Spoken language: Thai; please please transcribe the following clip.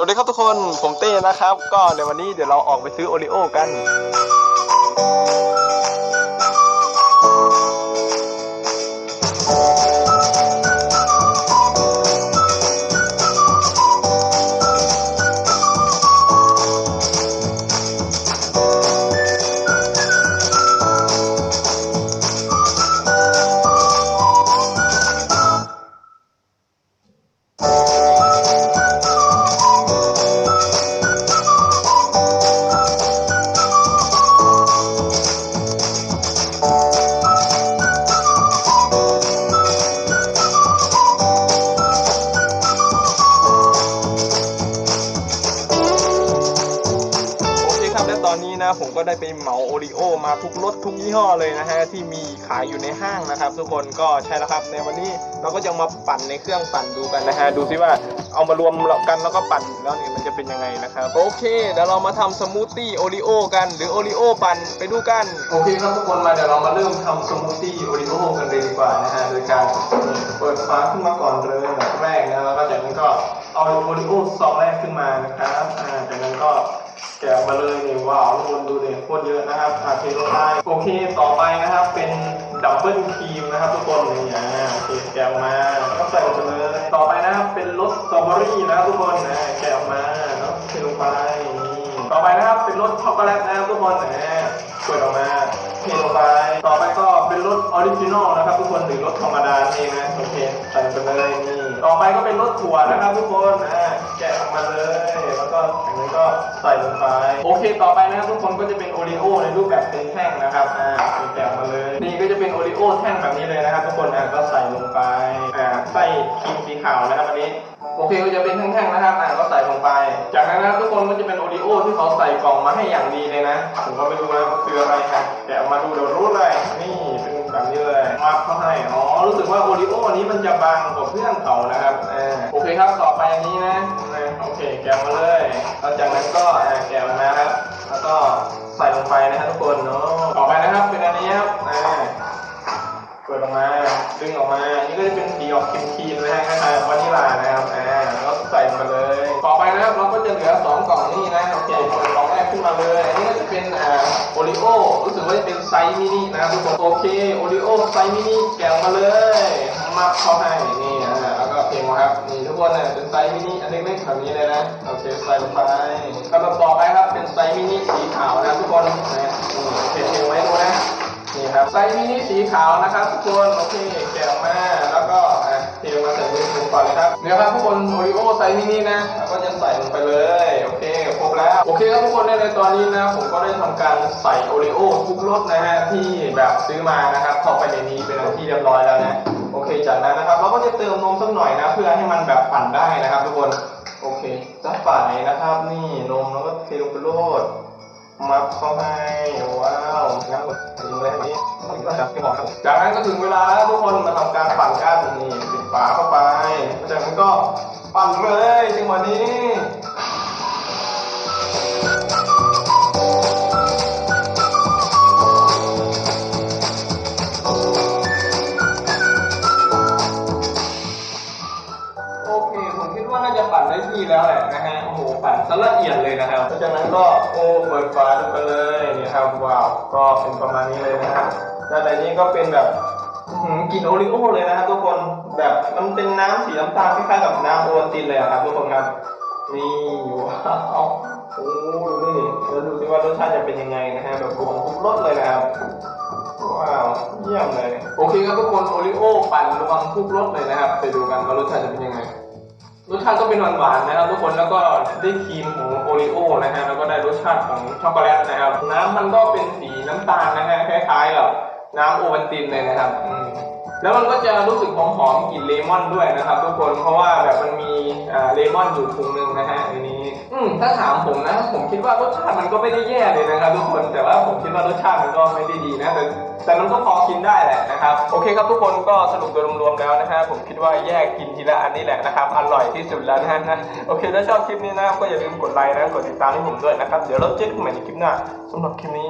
สวัสดีครับทุกคน ผมเต้นะครับ ก็ในวันนี้เดี๋ยวเราออกไปซื้อโอริโอกันะผมก็ได้ไปเหมาโอริโอมาทุกรสทุกยี่ห้อเลยนะฮะที่มีขายอยู่ในห้างนะครับ ทุกคนก็ใช่แล้วครับในวันนี้เราก็จะมาปั่นในเครื่องปั่นดูกันนะฮะดูซิว่าเอามารวมกันแล้วก็ปั่นแล้วนี่มันจะเป็นยังไงนะครับโอเคเดี๋ยวเรามาทำสมูทตี้โอริโอกันหรือโอริโอปั่นไปดูกันโอเคครับทุกคนมาเดี๋ยวเรามาเริ่มทำสมูทตี้โอริโอกันเลยดีกว่านะฮะโดยการเปิดฝาขึ้นมาก่อนเลยอันดับแรกนะแล้วก็จากนั้นก็เอาโอริโอซองแรกขึ้นมานะครับอ่าจากนั้นก็ แกะมาเลยนี่ว้าวทุกคนดูดิโคตรเยอะนะครับอาเทโลได้โอเคต่อไปนะครับเป็นดับเบิลครีมนะครับทุกคนนี่อ่าโอเคแกะออกมาก็ใส่ลงไปเลยต่อไปนะครับเป็นรสสตรอเบอรี่นะครับทุกคนนะแกะออกมาแล้วเทลงไปต่อไปนะครับเป็นรสช็อกโกแลตนะครับทุกคนนะเปิดออกมาเทลงไปต่อไปก็เออริจินอลนะครับทุกคนหรือรสธรรมดาเองนะโอเคใส่ไปเลยนี่ต่อไปก็เป็นรสถั่วนะครับทุกคนนะแกะออกมาเลยแล้วก็จากนั้ก็ใส่ลงไปโอเคต่อไปนะครับทุกคนก็จะเป็นโอรีโอในรูปแบบเป็นแท่งนะครับอ่าแกะออกมาเลยนี่ก็จะเป็นโอรีโอแท่งแบบนี้เลยนะครับทุกคนอ่าก็ใส่ลงไปอ่าใส่ครีมสีขาวนะครับอันนี้โอเคก็จะเป็นแท่งๆนะครับอ่าก็ใส่ลงไป จากนั้นนะทุกคนก็จะเป็นโอรีโอที่เขาใส่กล่องมาให้อย่างดีเลยนะผมก็ไม่รู้นะว่าคืออะไรครับแกะออกมาดูเดี๋ยว เลยมาเขาให้อ๋อรู้สึกว่าโอรีโอนี้มันจะบางกว่าเพื่อนเขานะครับอ่าโอเคครับต่อไปอันนี้นะโอเค แกะมาเลยแล้วจากนั้นก็อ่าแกะออกมาครับ แล้วก็ใส่ลงไปนะครับทุกคนเนาะต่อไปนะครับเป็นอันนี้ครับอ่าเปิดออกมาดึงออกมานี่ก็จะเป็นสีออกครีมๆนะฮะคล้ายๆวานิลานะครับอ่าแล้วก็ใส่มาเลย ต่อไปนะครับเราก็จะเหลือสองกล่องนี่นะโอเคเปิดกล่องแรกขึ้นมาเลยอันนี้ เป็นอ่าโอริโอรู้สึกว่าจะเป็นไซส์มินินะครับทุกคนโอเคโอริโอไซส์มินิแกะออกมาเลยมาเข้าให้นี่อ่าแล้วก็เพลงมาครับนี่ทุกคนเนี่ยเป็นไซส์มินิอันเล็กๆแบบนี้เลยนะโอเคใส่ลงไปกระต่อไปครับเป็นไซส์มินิสีขาวนะทุกคนนะนี่โอเพลงไว้ดูนะนี่ครับไซส์มินิสีขาวนะครับทุกคนโอเคแกะออกมาแล้วก็เทลงมาใส่มือผมก่อนเลยครับเดี๋ยวครับทุกคนโอริโอไซส์มินินะแล้วก็จะใส่ลงไปเลย โอเคครับทุกในตอนนี้นะผมก็ได้ทำการใส่โอริโอทุกรสนะฮะที่แบบซื้อมานะครับเข้าไปในนี้เป็นที่เรียบร้อยแล้วนะโอเคจากนั้นนะครับ เราก็จะเติมนมสักหน่อยนะ เพื่อให้มันแบบปั่นได้นะครับ ทุกคนโอเคจะปั่นนะครับ นี่นมแล้วก็เทลงไปโลดมัดเข้าให้ว้าวงั้นหมดถึงเลยนี้จากที่บอกครับจากนั้นก็ถึงเวลาแล้วทุกคนมาทำการปั่นกันนี่ปิดฝาเข้าไปจากนั้นก็ปั่นเลยจังหวะนี้ ซะละเอียดเลยนะครับหลังจากนั้นก็โอ้เปิดฝาดูกันเลยนี่ครับว้าวก็เป็นประมาณนี้เลยนะครับด้านในนี้ก็เป็นแบบกลิ่นโอริโอ้เลยนะครับทุกคนแบบมันเป็นน้ำสีน้ำตาลคล้ายๆกับน้ำโอวัลตินเลยครับทุกคนครับนี่ว้าวโอ้ดูนี่แล้วดูสิว่ารสชาติจะเป็นยังไงนะฮะแบบรวมทุกรสเลยนะครับว้าวเยี่ยมเลย โอเคครับทุกคนโอริโอ้ปั่นระวมทุกรสเลยนะครับ ไปดูกันว่ารสชาติจะเป็นยังไง รสชาติก็เป็นหวานๆนะครับทุกคนแล้วก็ได้ครีมของโอริโอนะฮะแล้วก็ได้รสชาติของช็อกโกแลตนะครับ น้ำมันก็เป็นสีน้ำตาลนะฮะคล้ายๆกับ น้ำโอวัลตินเลยนะครับ แล้วมันก็จะรู้สึกหอมๆกลิ่นเลมอนด้วยนะครับ ทุกคน เพราะว่าแบบมันมีเลมอนอยู่ถุงหนึ่งนะฮะในนี้อืมถ้าถามผมนะ ผมคิดว่ารสชาติมันก็ไม่ได้แย่เลยนะครับ ทุกคน แต่ว่าผมคิดว่ารสชาติมันก็ไม่ได้ดีนะ แต่แต่มันก็พอกินได้แหละนะครับ โอเคครับทุกคนก็สรุปโดยรวมๆแล้วนะฮะ ผมคิดว่าแยกกินทีละอันนี้แหละนะครับ อร่อยที่สุดแล้วนะฮะ โอเค ถ้าชอบคลิปนี้นะก็อย่าลืมกดไลค์นะ กดติดตามให้ผมด้วยนะครับ เดี๋ยวเราเจอกันใหม่ในคลิปหน้าสำหรับคลิปนี้